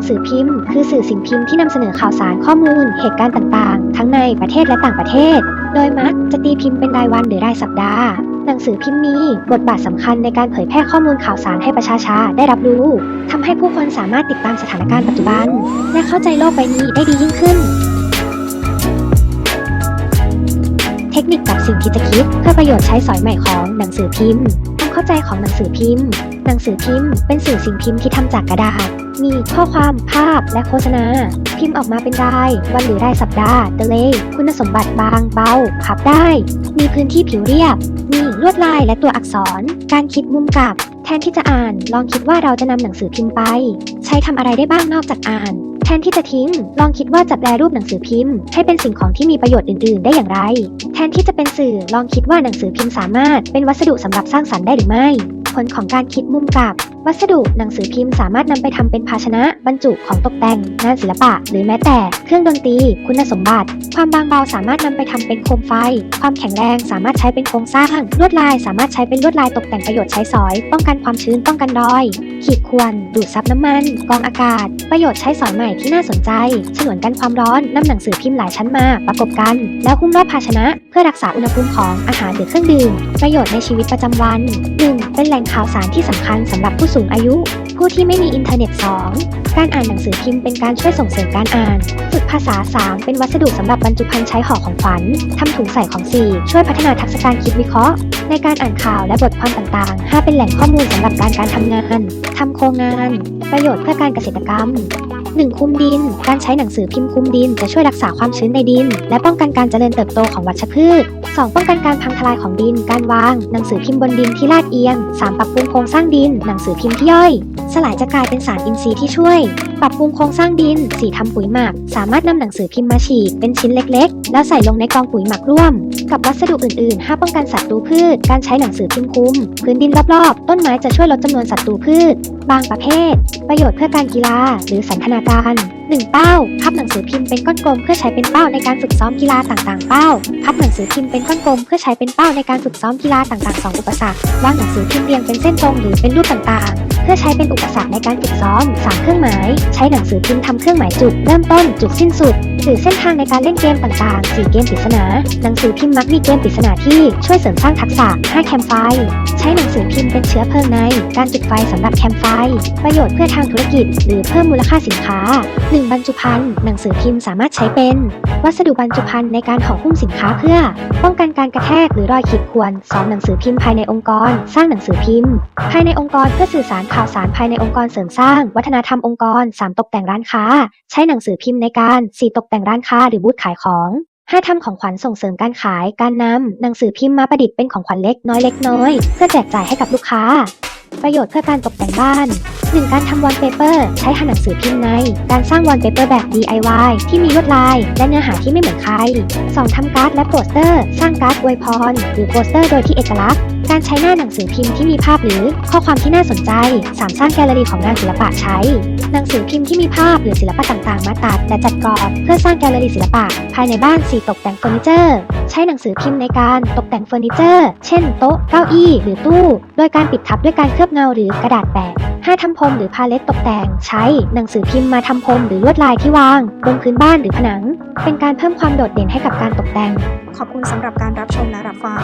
งสือพิมพ์ คือสื่อสิ่งพิมพ์ที่นำเสนอข่าวสารข้อมูล เหตุการณ์ต่างๆ ทั้งในประเทศและต่างประเทศ โดยมักจะตีพิมพ์เป็นรายวันหรือรายสัปดาห์ หนังสือพิมพ์มีบทบาทสำคัญในการเผยแพร่ข้อมูลข่าวสารให้ประชาชาได้รับรู้ทำให้ผู้คนสามารถติดตามสถานการณ์ปัจจุบัน และเข้าใจโลกใบนี้ได้ดียิ่งขึ้นเทคนิคกับสิ่งที่จะคิดเพื่อประโยชน์ใช้สอยใหม่ของหนังสือพิมพ์ เข้าใจของหนังสือพิมพ์ หนังสือพิมพ์ เป็นสื่อสิ่งพิมพ์ที่ทำจากกระดาษ มีข้อความภาพและโฆษณา พิมพ์ออกมาเป็นราย วันหรือรายสัปดาห์เดเลย์คุณสมบัติบางเบาพับได้ มีพื้นที่ผิวเรียบ มีลวดลายและตัวอักษร การคิดมุมกลับ แทนที่จะอ่าน ลองคิดว่าเราจะนำหนังสือพิมพ์ไป ใช้ทำอะไรได้บ้างนอกจากอ่าน แทนที่จะทิ้ง ลองคิดว่าจะแปลรูปหนังสือพิมพ์ ให้เป็นสิ่งของที่มีประโยชน์อื่น ๆ ได้อย่างไร แทนที่จะเป็นสื่อ ลองคิดว่าหนังสือพิมพ์สามารถเป็นวัสดุสำหรับสร้างสรรค์ได้หรือไม่ ผลของการคิดมุมกลับ วัสดุหนังสือพิมพ์สามารถนำไปทำเป็นภาชนะบรรจุของตกแต่งงานศิลปะ หรือแม้แต่เครื่องดนตรี คุณสมบัติ ความบางเบาสามารถนำไปทำเป็นโคมไฟ ความแข็งแรงสามารถใช้เป็นโครงสร้างลวดลายสามารถใช้เป็นลวดลายตกแต่งประโยชน์ใช้สอย ป้องกันความชื้นป้องกันรอย ขีดข่วนดูดซับน้ำมันกรองอากาศ ประโยชน์ใช้สอยใหม่ที่น่าสนใจฉนวนกันความร้อนนำหนังสือพิมพ์หลายชั้นมาประกบกัน แล้วหุ้มรอบภาชนะ เพื่อรักษาอุณหภูมิของอาหารหรือเครื่องดื่มประโยชน์ในชีวิตประจำวัน 1. เป็นแหล่งข่าวสารที่สำคัญสำหรับผู้สูงอายุ ผู้ที่ไม่มีอินเทอร์เน็ต 2. การอ่านหนังสือพิมพ์เป็นการช่วยส่งเสริมการอ่าน ฝึกภาษา 3. เป็นวัสดุสำหรับบรรจุภัณฑ์ใช้ห่อของขวัญทำถุงใส่ของ 4 ช่วยพัฒนาทักษะการคิดวิเคราะห์ ในการอ่านข่าวและบทความต่างๆ 5 เป็นแหล่งข้อมูลสำหรับการการทำงานทำโครงงาน ประโยชน์เพื่อการเกษตรกรรม 1. คุมดิน การใช้หนังสือพิมพ์คุมดินจะช่วยรักษาความชื้นในดิน และป้องกันการเจริญเติบโตของวัชพืช 2. ป้องกันการพังทลายของดิน การวาง หนังสือพิมพ์บนดินที่ลาดเอียง 3. ปรับปรุงโครงสร้างดิน หนังสือพิมพ์ที่ย่อย สลายจะกลายเป็นสารอินทรีย์ที่ช่วย ปรับปรุงโครงสร้างดิน 4. ทำปุ๋ยหมัก สามารถนำหนังสือพิมพ์มาฉีกเป็นชิ้นเล็กๆ แล้วใส่ลงในกองปุ๋ยหมักร่วม กับวัสดุอื่นๆ 5. ป้องกันศัตว์รูพืช การใช้หนังสือพิมพ์คลุมพื้นดินรอบๆ ต้นไม้จะช่วยลดจำนวนศัตว์รูพืช บางประเภท ประโยชน์เพื่อการกีฬา หรือสันทนาการ 1. เป้า พับหนังสือพิมพ์เป็นก้อนกลมเพื่อใช้เป็นเป้าในการฝึกซ้อมกีฬาต่างๆ เป้า พับหนังสือพิมพ์เป็นก้อนกลมเพื่อใช้เป็นเป้าในการฝึกซ้อมกีฬาต่างๆ 2 อุปสรรควางหนังสือพิมพ์เรียงเป็นเส้นตรงหรือเป็นรูปต่างๆ เพื่อใช้เป็นอุปสรรคในการฝึกซ้อม3เครื่องหมาย ใช้หนังสือพิมพ์ทำเครื่องหมายจุด เริ่มต้นจุดสิ้นสุดหรือเส้นทางในการเล่นเกมต่างๆ 4 เกมปริศนา หนังสือพิมพ์มักมีเกมปริศนาที่ช่วยเสริมสร้างทักษะ 5 แคมไฟ ใช้หนังสือพิมพ์เป็นเชื้อเพลิงใน การจุดไฟสำหรับแคมไฟ ประโยชน์เพื่อทางธุรกิจ หรือเพิ่มมูลค่าสินค้า 1. บรรจุภัณฑ์ หนังสือพิมพ์สามารถใช้เป็น วัสดุบรรจุภัณฑ์ในการห่อหุ้มสินค้าเพื่อ ป้องกันการกระแทกหรือรอยขีดข่วน 2. หนังสือพิมพ์ภายในองค์กร สร้างหนังสือพิมพ์ ภายในองค์กรเพื่อสื่อสารข่าวสารภายในองค์กรเสริมสร้าง วัฒนธรรมองค์กร 3. ตกแต่งร้านค้า ใช้หนังสือพิมพ์ในการ 4. ตกแต่งร้านค้าหรือบูธขายของห้าทำของขวัญส่งเสริมการขาย การนำหนังสือพิมพ์มาประดิษฐ์เป็นของขวัญเล็กน้อยเล็กน้อย เพื่อแจกจ่ายให้กับลูกค้า ประโยชน์เพื่อการตกแต่งบ้าน 1. การทำวอลเปเปอร์ใช้หาหนังสือพิมพ์ใน การสร้างวอลเปเปอร์แบบ DIY ที่มีลวดลาย และเนื้อหาที่ไม่เหมือนใคร 2. ทำการ์ดและโปสเตอร์ สร้างการ์ดอวยพร หรือโปสเตอร์โดยที่เอกลักษณ์การใช้หน้าหนังสือพิมพ์ที่มีภาพหรือข้อความที่น่าสนใจ 3. สร้างแกลเลอรี่ของงานศิลปะใช้ หนังสือพิมพ์ที่มีภาพหรือศิลปะต่างๆ มาตัดและจัดกรอบเพื่อสร้างแกลเลอรี่ศิลปะ ภายในบ้าน 4. ตกแต่งเฟอร์นิเจอร์ ใช้หนังสือพิมพ์ในการตกแต่งเฟอร์นิเจอร์ เช่น โต๊ะ เก้าอี้ หรือตู้ โดยการปิดทับด้วยการเคลือบเงาหรือกระดาษแปะ 5. ทำพรมหรือพาเลตตกแต่ง ใช้หนังสือพิมพ์มาทำพรมหรือลวดลายที่วางบนพื้นบ้านหรือผนัง เป็นการเพิ่มความโดดเด่นให้กับการตกแต่ง ขอบคุณสำหรับการรับชมและรับฟัง